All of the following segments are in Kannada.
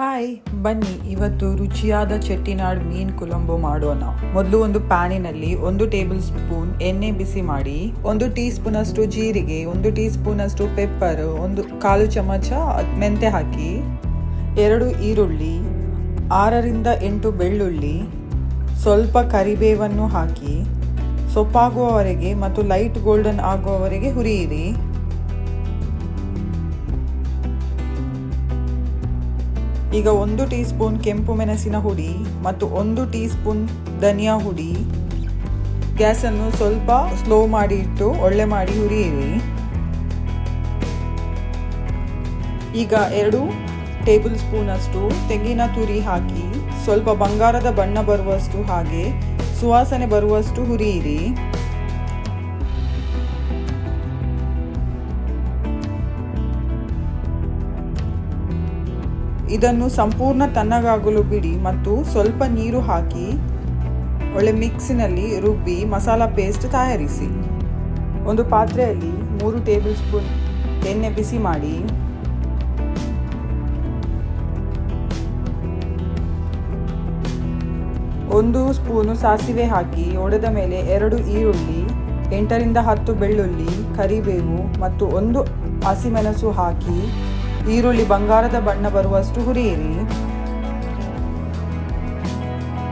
ಹಾಯ್, ಬನ್ನಿ. ಇವತ್ತು ರುಚಿಯಾದ ಚೆಟ್ಟಿನಾಡ್ ಮೀನ್ ಕುಲಂಬು ಮಾಡೋಣ. ಮೊದಲು ಒಂದು ಪ್ಯಾನಿನಲ್ಲಿ ಒಂದು ಟೇಬಲ್ ಸ್ಪೂನ್ ಎಣ್ಣೆ ಬಿಸಿ ಮಾಡಿ, ಒಂದು ಟೀ ಸ್ಪೂನ್ ಅಷ್ಟು ಜೀರಿಗೆ, ಒಂದು ಟೀ ಸ್ಪೂನ್ ಅಷ್ಟು ಪೆಪ್ಪರ್, ಒಂದು ಕಾಲು ಚಮಚ ಮೆಂತೆ ಹಾಕಿ, ಎರಡು ಈರುಳ್ಳಿ, ಆರರಿಂದ ಎಂಟು ಬೆಳ್ಳುಳ್ಳಿ, ಸ್ವಲ್ಪ ಕರಿಬೇವನ್ನು ಹಾಕಿ, ಸೊಪ್ಪಾಗುವವರೆಗೆ ಮತ್ತು ಲೈಟ್ ಗೋಲ್ಡನ್ ಆಗುವವರೆಗೆ ಹುರಿಯಿರಿ. ಈಗ ಒಂದು ಟೀ ಸ್ಪೂನ್ ಕೆಂಪು ಮೆಣಸಿನ ಹುಡಿ ಮತ್ತು ಒಂದು ಟೀ ಸ್ಪೂನ್ ಧನಿಯಾ ಹುಡಿ. ಗ್ಯಾಸನ್ನು ಸ್ವಲ್ಪ ಸ್ಲೋ ಮಾಡಿ ಇಟ್ಟು ಒಳ್ಳೆ ಮಾಡಿ ಹುರಿಯಿರಿ. ಈಗ ಎರಡು ಟೇಬಲ್ ಸ್ಪೂನ್ ಅಷ್ಟು ತೆಂಗಿನ ತುರಿ ಹಾಕಿ ಸ್ವಲ್ಪ ಬಂಗಾರದ ಬಣ್ಣ ಬರುವಷ್ಟು ಹಾಗೆ ಸುವಾಸನೆ ಬರುವಷ್ಟು ಹುರಿಯಿರಿ. ಇದನ್ನು ಸಂಪೂರ್ಣ ತಣ್ಣಗಾಗಲು ಬಿಡಿ ಮತ್ತು ಸ್ವಲ್ಪ ನೀರು ಹಾಕಿ ಒಳ್ಳೆ ಮಿಕ್ಸಿನಲ್ಲಿ ರುಬ್ಬಿ ಮಸಾಲ ಪೇಸ್ಟ್ ತಯಾರಿಸಿ. ಒಂದು ಪಾತ್ರೆಯಲ್ಲಿ ಮೂರು ಟೇಬಲ್ ಸ್ಪೂನ್ ಎಣ್ಣೆ ಬಿಸಿ ಮಾಡಿ. ಒಂದು ಸ್ಪೂನು ಸಾಸಿವೆ ಹಾಕಿ ಒಡೆದ ಮೇಲೆ ಎರಡು ಈರುಳ್ಳಿ, ಎಂಟರಿಂದ ಹತ್ತು ಬೆಳ್ಳುಳ್ಳಿ, ಕರಿಬೇವು ಮತ್ತು ಒಂದು ಹಸಿಮೆಣಸು ಹಾಕಿ ಈರುಳ್ಳಿ ಬಂಗಾರದ ಬಣ್ಣ ಬರುವಷ್ಟು ಹುರಿಯಿರಿ.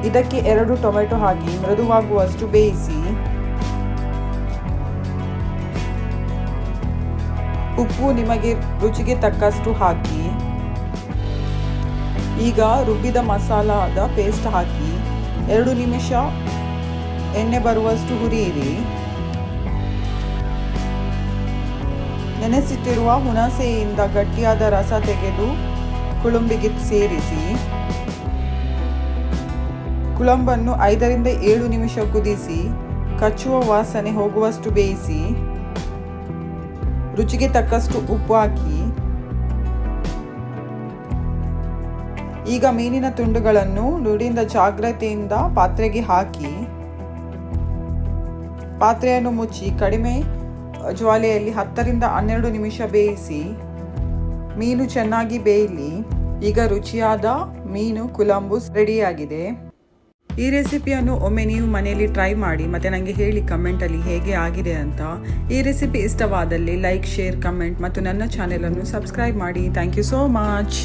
ಇದಕ್ಕೆ ಎರಡು ಟೊಮೆಟೊ ಹಾಕಿ ಮೃದುವಾಗುವಷ್ಟು ಬೇಯಿಸಿ. ಉಪ್ಪು ನಿಮಗೆ ರುಚಿಗೆ ತಕ್ಕಷ್ಟು ಹಾಕಿ. ಈಗ ರುಬ್ಬಿದ ಮಸಾಲಾದ ಪೇಸ್ಟ್ ಹಾಕಿ. ಎರಡು ನಿಮಿಷ ಎಣ್ಣೆ ಬರುವಷ್ಟು ಹುರಿಯಿರಿ. ನೆನೆಸಿಟ್ಟಿರುವ ಹುಣಸೆಯಿಂದ ಗಟ್ಟಿಯಾದ ರಸ ತೆಗೆದು ಕುಳುಂಬಿಗೆ ಸೇರಿಸಿ ಕುಳಂಬನ್ನು ಐದರಿಂದ ಏಳು ನಿಮಿಷ ಕುದಿಸಿ, ಕಚ್ಚುವ ವಾಸನೆ ಹೋಗುವಷ್ಟು ಬೇಯಿಸಿ, ರುಚಿಗೆ ತಕ್ಕಷ್ಟು ಉಪ್ಪು ಹಾಕಿ, ಈಗ ಮೀನಿನ ತುಂಡುಗಳನ್ನು ನುಡಿಯಿಂದ ಜಾಗ್ರತೆಯಿಂದ ಪಾತ್ರೆಗೆ ಹಾಕಿ, ಪಾತ್ರೆಯನ್ನು ಮುಚ್ಚಿ ಕಡಿಮೆ ಜ್ವಾಲೆಯಲ್ಲಿ ಹತ್ತರಿಂದ ಹನ್ನೆರಡು ನಿಮಿಷ ಬೇಯಿಸಿ, ಮೀನು ಚೆನ್ನಾಗಿ ಬೇಯಲಿ. ಈಗ ರುಚಿಯಾದ ಮೀನು ಕುಲಂಬು ರೆಡಿಯಾಗಿದೆ. ಈ ರೆಸಿಪಿಯನ್ನು ಒಮ್ಮೆ ನೀವು ಮನೆಯಲ್ಲಿ ಟ್ರೈ ಮಾಡಿ, ಮತ್ತು ನನಗೆ ಹೇಳಿ ಕಮೆಂಟಲ್ಲಿ ಹೇಗೆ ಆಗಿದೆ ಅಂತ. ಈ ರೆಸಿಪಿ ಇಷ್ಟವಾದಲ್ಲಿ ಲೈಕ್, ಶೇರ್ ಕಮೆಂಟ್ ಮತ್ತು ನನ್ನ ಚಾನೆಲನ್ನು ಸಬ್ಸ್ಕ್ರೈಬ್ ಮಾಡಿ. Thank you so much